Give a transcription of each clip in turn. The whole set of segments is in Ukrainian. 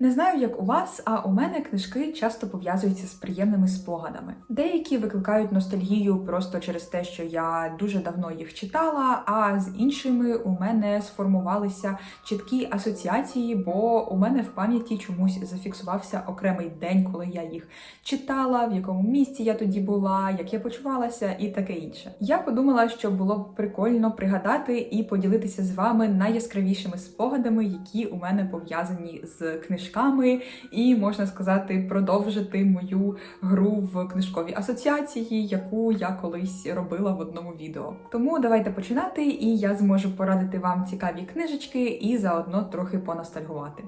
Не знаю, як у вас, а у мене книжки часто пов'язуються з приємними спогадами. Деякі викликають ностальгію просто через те, що я дуже давно їх читала. А з іншими у мене сформувалися чіткі асоціації, бо у мене в пам'яті чомусь зафіксувався окремий день, коли я їх читала, в якому місці я тоді була, як я почувалася, і таке інше. Я подумала, що було б прикольно пригадати і поділитися з вами найяскравішими спогадами, які у мене пов'язані з книжками, і можна сказати, продовжити мою гру в книжковій асоціації, яку я колись робила в одному відео. Тому давайте починати, і я зможу порадити вам цікаві книжечки і заодно трохи поностальгувати.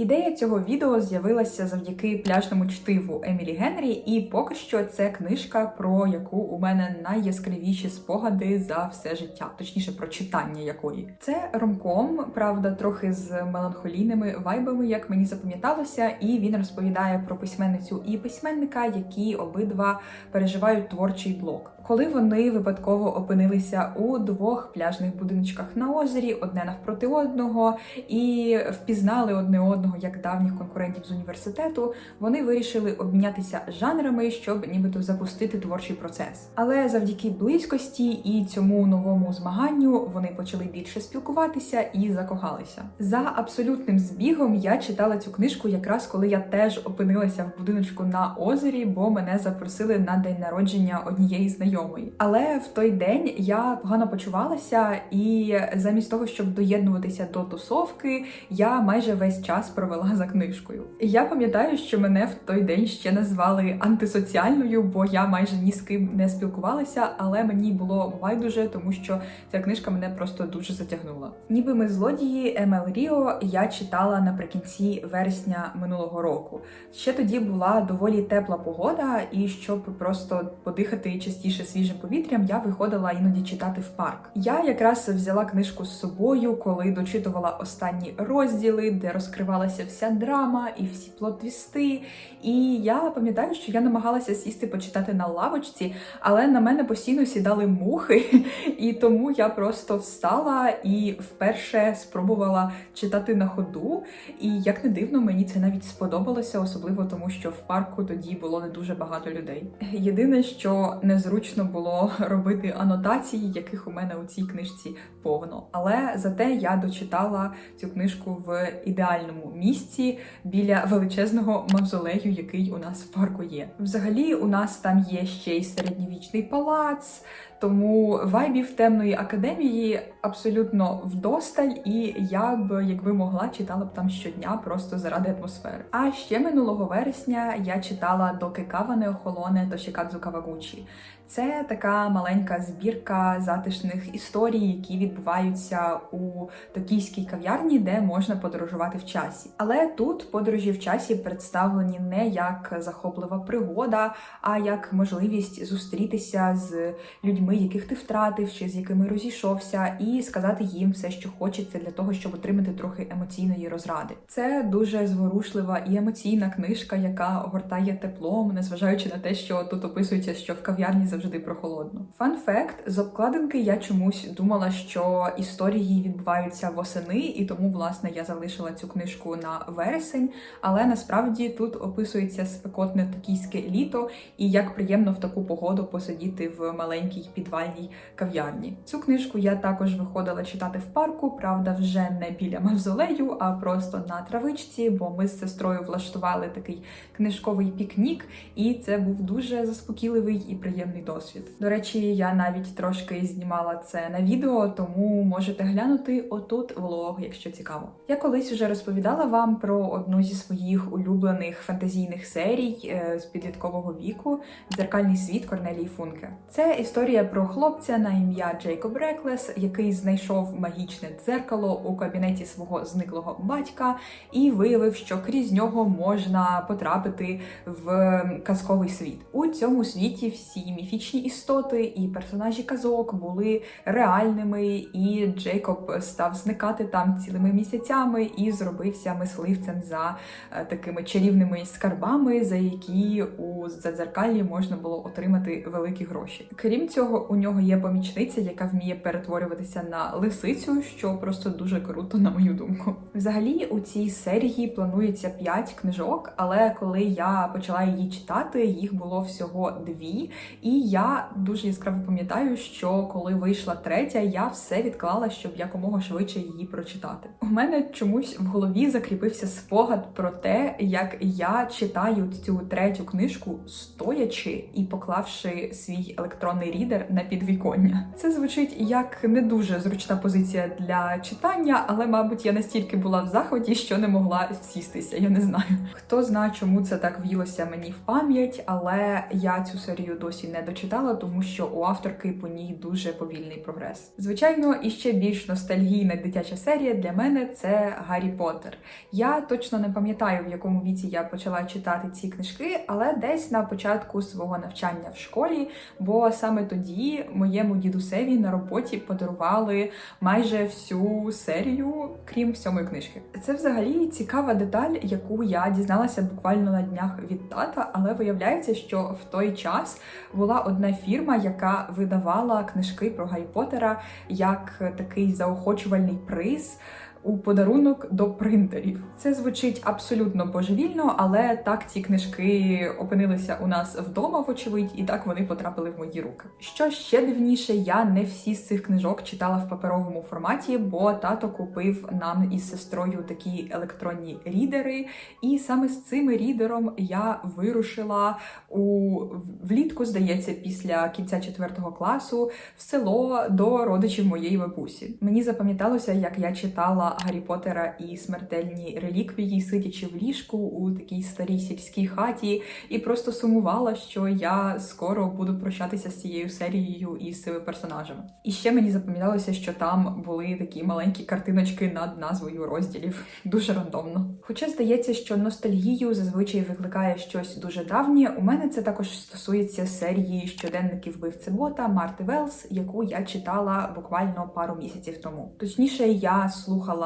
Ідея цього відео з'явилася завдяки пляжному чтиву Емілі Генрі, і поки що це книжка, про яку у мене найяскравіші спогади за все життя, точніше про читання якої. Це ромком, правда, трохи з меланхолійними вайбами, як мені запам'яталося, і він розповідає про письменницю і письменника, які обидва переживають творчий блок. Коли вони випадково опинилися у двох пляжних будиночках на озері, одне навпроти одного, і впізнали одне одного як давніх конкурентів з університету, вони вирішили обмінятися жанрами, щоб нібито запустити творчий процес. Але завдяки близькості і цьому новому змаганню вони почали більше спілкуватися і закохалися. За абсолютним збігом я читала цю книжку якраз коли я теж опинилася в будиночку на озері, бо мене запросили на день народження однієї знайомої. Але в той день я погано почувалася, і замість того, щоб доєднуватися до тусовки, я майже весь час провела за книжкою. Я пам'ятаю, що мене в той день ще назвали антисоціальною, бо я майже ні з ким не спілкувалася, але мені було байдуже, тому що ця книжка мене просто дуже затягнула. Ніби ми злодії Емел Ріо я читала наприкінці вересня минулого року. Ще тоді була доволі тепла погода, і щоб просто подихати частіше свіжим повітрям, я виходила іноді читати в парк. Я якраз взяла книжку з собою, коли дочитувала останні розділи, де розкривалася вся драма і всі плот-твісти. І я пам'ятаю, що я намагалася сісти почитати на лавочці, але на мене постійно сідали мухи, і тому я просто встала і вперше спробувала читати на ходу. І як не дивно, мені це навіть сподобалося, особливо тому, що в парку тоді було не дуже багато людей. Єдине, що незручно було робити анотації, яких у мене у цій книжці повно. Але зате я дочитала цю книжку в ідеальному місці біля величезного мавзолею, який у нас в парку є. Взагалі, у нас там є ще й середньовічний палац. Тому вайбів темної академії абсолютно вдосталь, і я б, якби могла, читала б там щодня просто заради атмосфери. А ще минулого вересня я читала Доки кава не охолоне Тошікадзу Кавагучі. Це така маленька збірка затишних історій, які відбуваються у токійській кав'ярні, де можна подорожувати в часі. Але тут подорожі в часі представлені не як захоплива пригода, а як можливість зустрітися з людьми, яких ти втратив, чи з якими розійшовся, і сказати їм все, що хочеться, для того, щоб отримати трохи емоційної розради. Це дуже зворушлива і емоційна книжка, яка огортає теплом, незважаючи на те, що тут описується, що в кав'ярні завжди прохолодно. Фан факт з обкладинки я чомусь думала, що історії відбуваються восени, і тому власне я залишила цю книжку на вересень. Але насправді тут описується спекотне токійське літо, і як приємно в таку погоду посидіти в маленькій підвальній кав'ярні. Цю книжку я також виходила читати в парку, правда, вже не біля мавзолею, а просто на травичці, бо ми з сестрою влаштували такий книжковий пікнік, і це був дуже заспокійливий і приємний досвід. До речі, я навіть трошки знімала це на відео, тому можете глянути отут влог, якщо цікаво. Я колись вже розповідала вам про одну зі своїх улюблених фантазійних серій е, з підліткового віку Дзеркальний світ Корнелії Функе. Це історія про хлопця на ім'я Джейкоб Реклес, який знайшов магічне дзеркало у кабінеті свого зниклого батька і виявив, що крізь нього можна потрапити в казковий світ. У цьому світі всі міфічні істоти і персонажі казок були реальними, і Джейкоб став зникати там цілими місяцями і зробився мисливцем за е, такими чарівними скарбами, за які у задзеркаллі можна було отримати великі гроші. Крім цього, у нього є помічниця, яка вміє перетворюватися на лисицю, що просто дуже круто, на мою думку. Взагалі, у цій серії планується 5 книжок, але коли я почала її читати, їх було всього дві. І я дуже яскраво пам'ятаю, що коли вийшла третя, я все відклала, щоб якомога швидше її прочитати. У мене чомусь в голові закріпився спогад про те, як я читаю цю третю книжку стоячи і поклавши свій електронний рідер на підвіконня. Це звучить як не дуже зручна позиція для читання, але, мабуть, я настільки була в захваті, що не могла сістися. Я не знаю. Хто знає, чому це так в'їлося мені в пам'ять, але я цю серію досі не дочитала, тому що у авторки по ній дуже повільний прогрес. Звичайно, і ще більш ностальгійна дитяча серія для мене це Гаррі Поттер. Я точно не пам'ятаю, в якому віці я почала читати ці книжки, але десь на початку свого навчання в школі, бо саме тоді моєму дідусеві на роботі подарували майже всю серію, крім сьомої книжки. Це взагалі цікава деталь, яку я дізналася буквально на днях від тата, але виявляється, що в той час була одна фірма, яка видавала книжки про Гаррі Поттера як такий заохочувальний приз. У подарунок до принтерів це звучить абсолютно божевільно, але так ці книжки опинилися у нас вдома, вочевидь, і так вони потрапили в мої руки. Що ще дивніше, я не всі з цих книжок читала в паперовому форматі, бо тато купив нам із сестрою такі електронні рідери, і саме з цим рідером я вирушила у влітку, здається, після кінця четвертого класу в село до родичів моєї бабусі. Мені запам'яталося, як я читала. Гаррі Поттера і смертельні реліквії, сидячи в ліжку у такій старій сільській хаті, і просто сумувала, що я скоро буду прощатися з цією серією і з цими персонажами. І ще мені запам'яталося, що там були такі маленькі картиночки над назвою розділів. Дуже рандомно. Хоча здається, що ностальгію зазвичай викликає щось дуже давнє. У мене це також стосується серії щоденників вбивці бота Марти Велс, яку я читала буквально пару місяців тому. Точніше, я слухала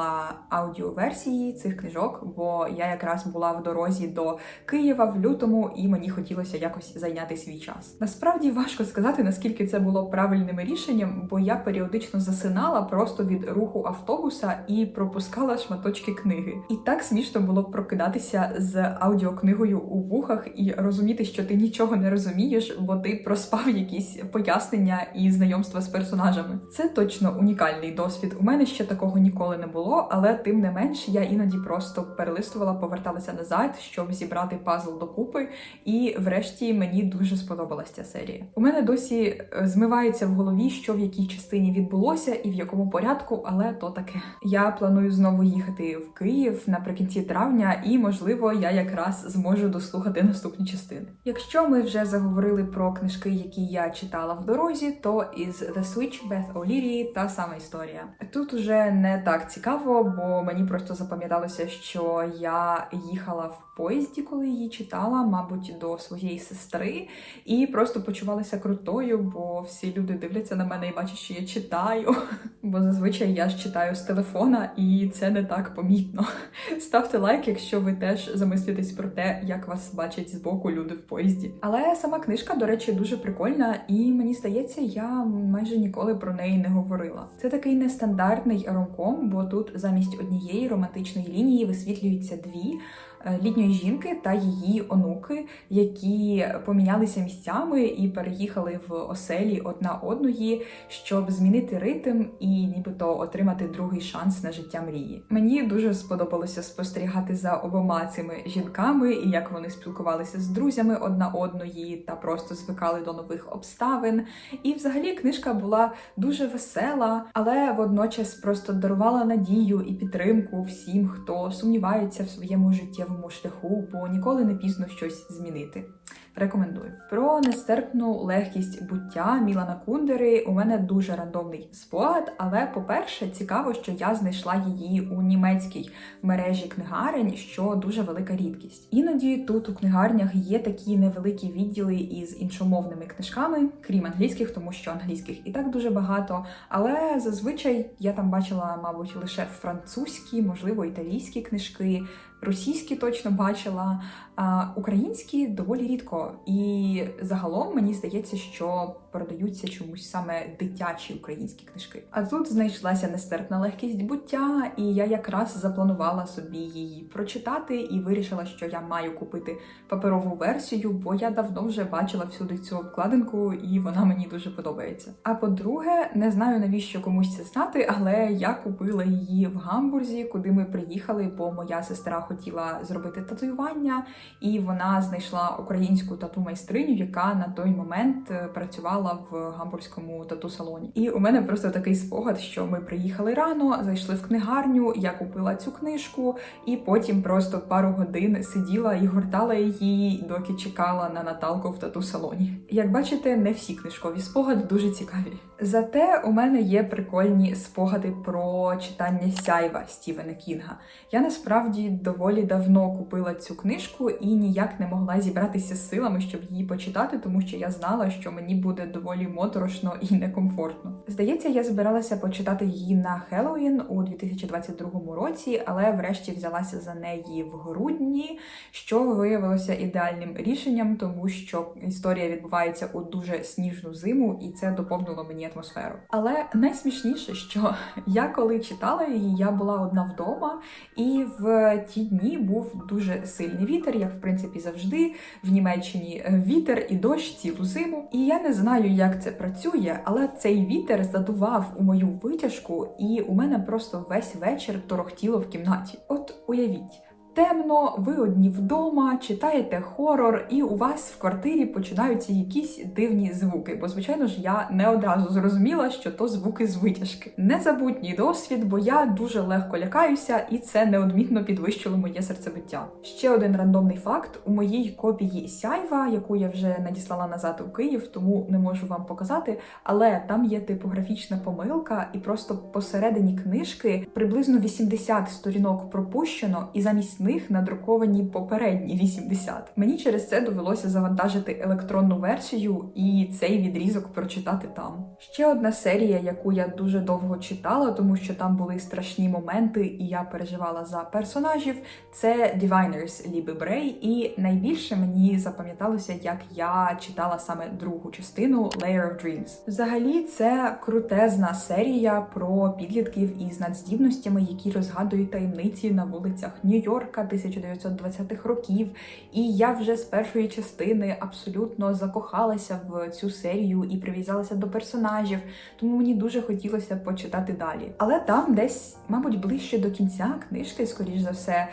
аудіоверсії цих книжок, бо я якраз була в дорозі до Києва в лютому, і мені хотілося якось зайняти свій час. Насправді важко сказати, наскільки це було правильним рішенням, бо я періодично засинала просто від руху автобуса і пропускала шматочки книги. І так смішно було прокидатися з аудіокнигою у вухах і розуміти, що ти нічого не розумієш, бо ти проспав якісь пояснення і знайомства з персонажами. Це точно унікальний досвід. У мене ще такого ніколи не було, але тим не менш я іноді просто перелистувала, поверталася назад, щоб зібрати пазл докупи. І врешті мені дуже сподобалася ця серія. У мене досі е, змивається в голові, що в якій частині відбулося і в якому порядку, але то таке. Я планую знову їхати в Київ наприкінці травня, і можливо я якраз зможу дослухати наступні частини. Якщо ми вже заговорили про книжки, які я читала в дорозі, то із The Switch Beth O'Leary та сама історія. Тут уже не так цікаво, бо мені просто запам'яталося, що я їхала в поїзді, коли її читала, мабуть, до своєї сестри, і просто почувалася крутою, бо всі люди дивляться на мене і бачать, що я читаю. Бо зазвичай я ж читаю з телефона, і це не так помітно. Ставте лайк, якщо ви теж замислюєтесь про те, як вас бачать збоку люди в поїзді. Але сама книжка, до речі, дуже прикольна, і мені здається, я майже ніколи про неї не говорила. Це такий нестандартний ромком, бо тут замість однієї романтичної лінії висвітлюються дві. Е, Літньої жінки та її онуки, які помінялися місцями і переїхали в оселі одна одної, щоб змінити ритм і нібито отримати другий шанс на життя мрії. Мені дуже сподобалося спостерігати за обома цими жінками і як вони спілкувалися з друзями одна одної та просто звикали до нових обставин. І взагалі книжка була дуже весела, але водночас просто дарувала надію і підтримку всім, хто сумнівається в своєму життєвому шляху, бо ніколи не пізно щось змінити. Рекомендую. Про нестерпну легкість буття Мілана Кундери у мене дуже рандомний спогад, але, по-перше, цікаво, що я знайшла її у німецькій мережі книгарень, що дуже велика рідкість. Іноді тут у книгарнях є такі невеликі відділи із іншомовними книжками, крім англійських, тому що англійських і так дуже багато. Але зазвичай я там бачила, мабуть, лише французькі, можливо, італійські книжки. Російські точно бачила, а українські доволі рідко. І загалом мені здається, що продаються чомусь саме дитячі українські книжки. А тут знайшлася нестерпна легкість буття, і я якраз запланувала собі її прочитати і вирішила, що я маю купити паперову версію, бо я давно вже бачила всюди цю обкладинку, і вона мені дуже подобається. А по-друге, не знаю навіщо комусь це знати, але я купила її в Гамбурзі, куди ми приїхали, бо моя сестра хотіла зробити татуювання, і вона знайшла українську тату майстриню, яка на той момент е, працювала в гамбурзькому тату-салоні. І у мене просто такий спогад, що ми приїхали рано, зайшли в книгарню, я купила цю книжку, і потім просто пару годин сиділа і гортала її, доки чекала на Наталку в тату-салоні. Як бачите, не всі книжкові спогади дуже цікаві. Зате у мене є прикольні спогади про читання сяйва Стівена Кінга. Я насправді доволі давно купила цю книжку і ніяк не могла зібратися з силами, щоб її почитати, тому що я знала, що мені буде доволі моторошно і некомфортно. Здається, я збиралася почитати її на Хеллоуін у 2022 році, але врешті взялася за неї в грудні, що виявилося ідеальним рішенням, тому що історія відбувається у дуже сніжну зиму, і це доповнило мені атмосферу. Але найсмішніше, що я коли читала її, я була одна вдома, і в ті дні був дуже сильний вітер, як в принципі завжди. В Німеччині вітер і дощ цілу зиму. І я не знаю, як це працює, але цей вітер задував у мою витяжку, і у мене просто весь вечір торохтіло в кімнаті. От уявіть. Темно, ви одні вдома, читаєте хорор, і у вас в квартирі починаються якісь дивні звуки. Бо, звичайно ж, я не одразу зрозуміла, що то звуки з витяжки. Незабутній досвід, бо я дуже легко лякаюся, і це неодмінно підвищило моє серцебиття. Ще один рандомний факт: у моїй копії сяйва, яку я вже надіслала назад у Київ, тому не можу вам показати. Але там є типографічна помилка, і просто посередині книжки приблизно 80 сторінок пропущено, і замість них надруковані попередні 80. Мені через це довелося завантажити електронну версію і цей відрізок прочитати там. Ще одна серія, яку я дуже довго читала, тому що там були страшні моменти, і я переживала за персонажів. Це Diviners Ліби Брей, і найбільше мені запам'яталося, як я читала саме другу частину Layer of Dreams. Взагалі, це крутезна серія про підлітків із надздібностями, які розгадують таємниці на вулицях Нью-Йорка. 1920-х років, і я вже з першої частини абсолютно закохалася в цю серію і прив'язалася до персонажів, тому мені дуже хотілося почитати далі. Але там, десь, мабуть, ближче до кінця книжки, скоріш за все,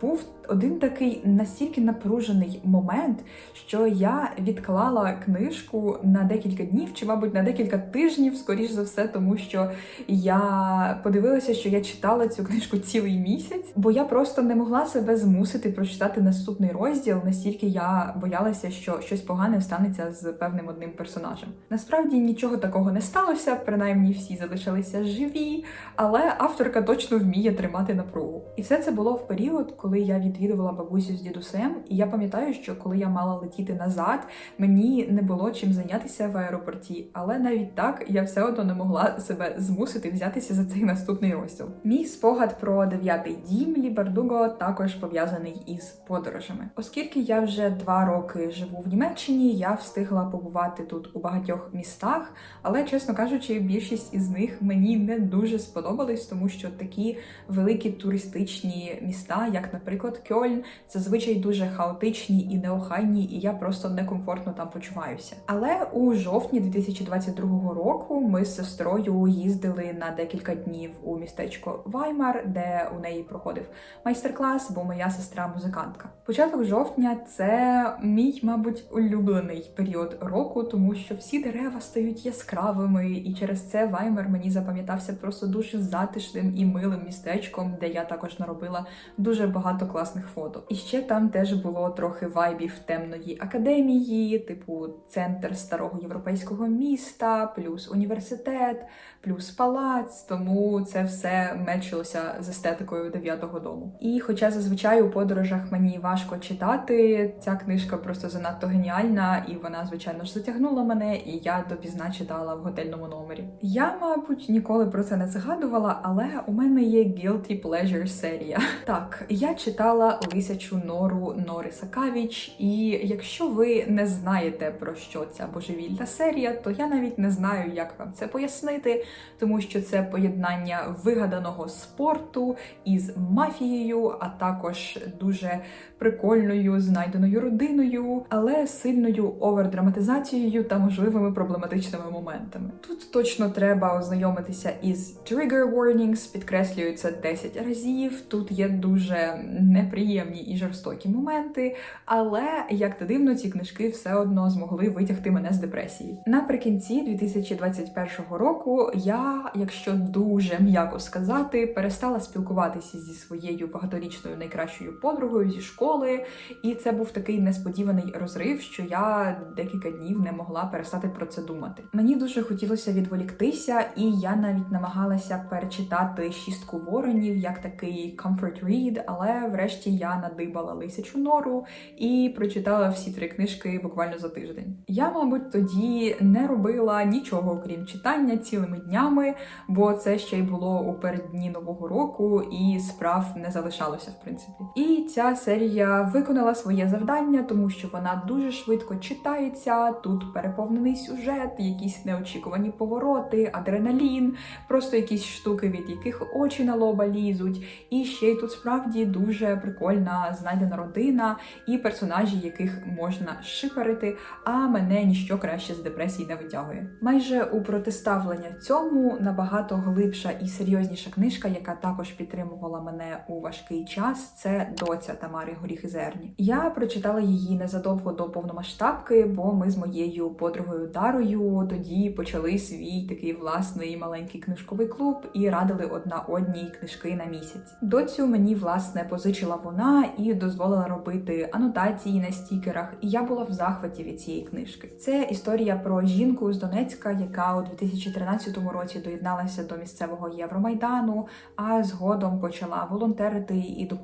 був один такий настільки напружений момент, що я відклала книжку на декілька днів, чи, мабуть, на декілька тижнів, скоріш за все, тому що я подивилася, що я читала цю книжку цілий місяць, бо я просто не могла себе змусити прочитати наступний розділ, настільки я боялася, що щось погане станеться з певним одним персонажем. Насправді нічого такого не сталося, принаймні всі залишилися живі, але авторка точно вміє тримати напругу. І все це було в період, коли я відвідувала бабусю з дідусем, і я пам'ятаю, що коли я мала летіти назад, мені не було чим зайнятися в аеропорті, але навіть так я все одно не могла себе змусити взятися за цей наступний розділ. Мій спогад про дев'ятий дім Лібардуго також пов'язаний із подорожами. Оскільки я вже два роки живу в Німеччині, я встигла побувати тут у багатьох містах, але чесно кажучи, більшість із них мені не дуже сподобались, тому що такі великі туристичні міста, як, наприклад, Кьольн, зазвичай дуже хаотичні і неохайні, і я просто некомфортно там почуваюся. Але у жовтні 2022 року ми з сестрою їздили на декілька днів у містечко Ваймар, де у неї проходив майстер-клас час, бо моя сестра музикантка. Початок жовтня це мій, мабуть, улюблений період року, тому що всі дерева стають яскравими, і через це Ваймер мені запам'ятався просто дуже затишним і милим містечком, де я також наробила дуже багато класних фото. І ще там теж було трохи вайбів темної академії, типу центр старого європейського міста, плюс університет, плюс палац. Тому це все мечилося з естетикою дев'ятого дому. І хоча зазвичай у подорожах мені важко читати, ця книжка просто занадто геніальна, і вона, звичайно ж, затягнула мене, і я допізна читала в готельному номері. Я, мабуть, ніколи про це не згадувала, але у мене є Guilty Pleasure серія. Так, я читала Лисячу нору Нори Сакавіч, і якщо ви не знаєте про що ця божевільна серія, то я навіть не знаю, як вам це пояснити, тому що це поєднання вигаданого спорту із мафією, а також дуже прикольною знайденою родиною, але сильною овердраматизацією та можливими проблематичними моментами. Тут точно треба ознайомитися із trigger warnings, підкреслюю це 10 разів. Тут є дуже неприємні і жорстокі моменти, але як не дивно, ці книжки все одно змогли витягти мене з депресії. Наприкінці 2021 року я, якщо дуже м'яко сказати, перестала спілкуватися зі своєю багаторічною найкращою подругою зі школи, і це був такий несподіваний розрив, що я декілька днів не могла перестати про це думати. Мені дуже хотілося відволіктися, і я навіть намагалася перечитати шістку воронів як такий comfort read, але врешті я надибала лисячу нору і прочитала всі три книжки буквально за тиждень. Я, мабуть, тоді не робила нічого окрім читання цілими днями, бо це ще й було у переддні нового року, і справ не залишалося, принципі. І ця серія виконала своє завдання, тому що вона дуже швидко читається. Тут переповнений сюжет, якісь неочікувані повороти, адреналін, просто якісь штуки, від яких очі на лоба лізуть. І ще й тут справді дуже прикольна знайдена родина і персонажі, яких можна шиперити, а мене ніщо краще з депресії не витягує. Майже у протиставлення цьому набагато глибша і серйозніша книжка, яка також підтримувала мене у важкий час. Це доця Тамари Горіхи Зерні. Я прочитала її незадовго до повномасштабки, бо ми з моєю подругою Дарою тоді почали свій такий власний маленький книжковий клуб і радили одна одній книжки на місяць. Доцю мені власне позичила вона і дозволила робити анотації на стікерах. І я була в захваті від цієї книжки. Це історія про жінку з Донецька, яка у 2013 році доєдналася до місцевого Євромайдану, а згодом почала волонтерити і допомагати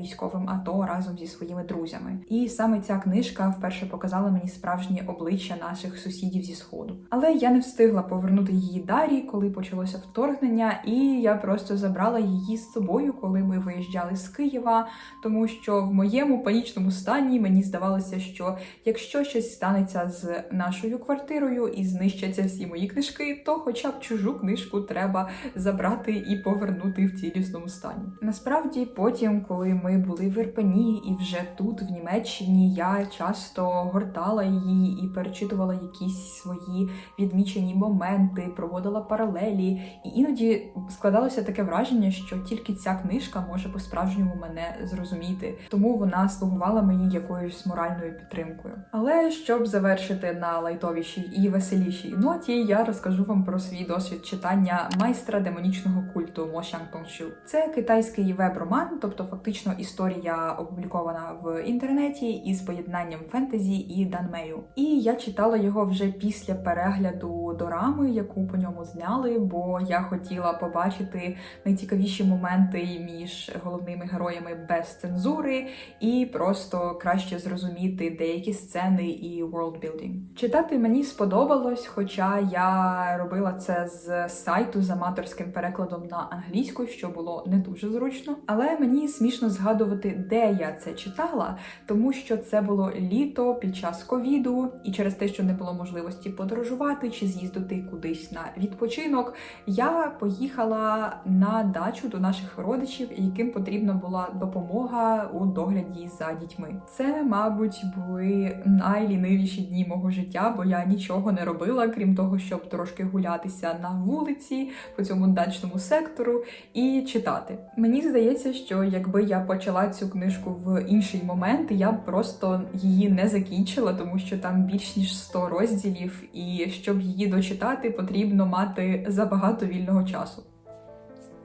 військовим АТО разом зі своїми друзями. І саме ця книжка вперше показала мені справжнє обличчя наших сусідів зі сходу. Але я не встигла повернути її Дарі, коли почалося вторгнення, і я просто забрала її з собою, коли ми виїжджали з Києва, тому що в моєму панічному стані мені здавалося, що якщо щось станеться з нашою квартирою і знищаться всі мої книжки, то хоча б чужу книжку треба забрати і повернути в цілісному стані. Насправді, потім, коли ми були в Ірпені і вже тут, в Німеччині, я часто гортала її і перечитувала якісь свої відмічені моменти, проводила паралелі, і іноді складалося таке враження, що тільки ця книжка може по-справжньому мене зрозуміти, тому вона слугувала мені якоюсь моральною підтримкою. Але щоб завершити на лайтовішій і веселішій ноті, я розкажу вам про свій досвід читання майстра демонічного культу Мо Шанг Тонг-Щу. Це китайський веб-роман, тобто фактично історія опублікована в інтернеті із поєднанням фентезі і данмею. І я читала його вже після перегляду дорами, яку по ньому зняли, бо я хотіла побачити найцікавіші моменти між головними героями без цензури і просто краще зрозуміти деякі сцени і worldbuilding. Читати мені сподобалось, хоча я робила це з сайту з аматорським перекладом на англійську, що було не дуже зручно. Але мені смішно згадувати, де я це читала, тому що це було літо під час ковіду, і через те, що не було можливості подорожувати чи з'їздити кудись на відпочинок, я поїхала на дачу до наших родичів, яким потрібна була допомога у догляді за дітьми. Це, мабуть, були найлінивіші дні мого життя, бо я нічого не робила, крім того, щоб трошки гулятися на вулиці по цьому дачному сектору і читати. Мені здається, що якби я почала цю книжку в інший момент, я б просто її не закінчила, тому що там більш ніж 100 розділів, і щоб її дочитати, потрібно мати забагато вільного часу.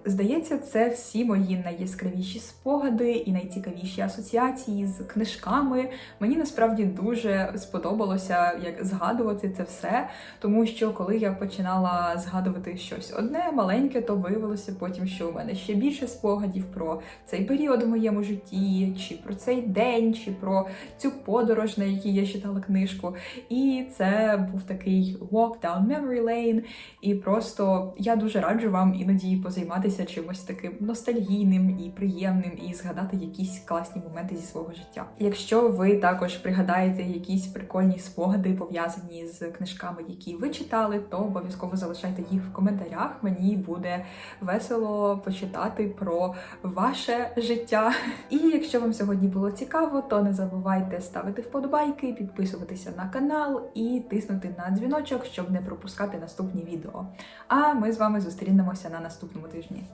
Здається, це всі мої найяскравіші спогади і найцікавіші асоціації з книжками. Мені насправді дуже сподобалося як згадувати це все, тому що коли я починала згадувати щось одне маленьке, то виявилося потім, що у мене ще більше спогадів про цей період в моєму житті, чи про цей день, чи про цю подорож, на якій я читала книжку. І це був такий walk down memory lane. І просто я дуже раджу вам іноді позайматися чимось таким ностальгійним і приємним, і згадати якісь класні моменти зі свого життя. Якщо ви також пригадаєте якісь прикольні спогади пов'язані з книжками, які ви читали, то обов'язково залишайте їх в коментарях. Мені буде весело почитати про ваше життя. І якщо вам сьогодні було цікаво, то не забувайте ставити вподобайки, підписуватися на канал і тиснути на дзвіночок, щоб не пропускати наступні відео. А ми з вами зустрінемося на наступному тижні.